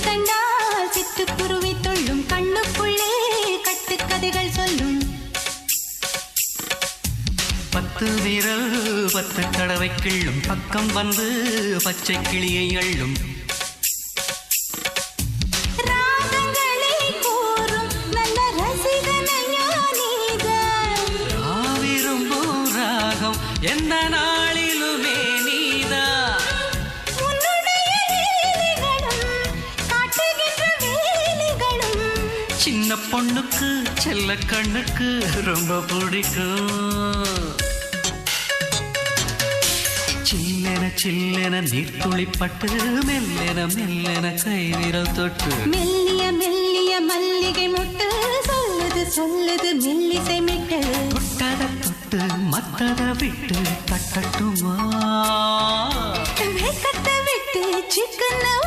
கண்டால் சிட்டுக்குருவி தொள்ளும். கண்ணுக்குள்ளே கட்டுக்கதைகள் சொல்லும். பத்து விரல் பத்து தடவை கிள்ளும். பக்கம் வந்து பச்சை கிளியை அள்ளும். ராகங்களை கூறும். சின்ன பொண்ணுக்கு செல்ல கண்ணுக்கு ரொம்ப பிடிக்கும். சில்லென சில்லென நீர்த்துளிப்பட்டு மெல்லென மெல்லென கை விரல் தொட்டு. மெல்லிய மெல்லிய மல்லிகை முட்டு சொல்லுது சொல்லுது மெல்லிசை மிட்டு. தொட்டத தொட்டு மத்தத விட்டு தட்டட்டுமா? விட்டு சிக்கன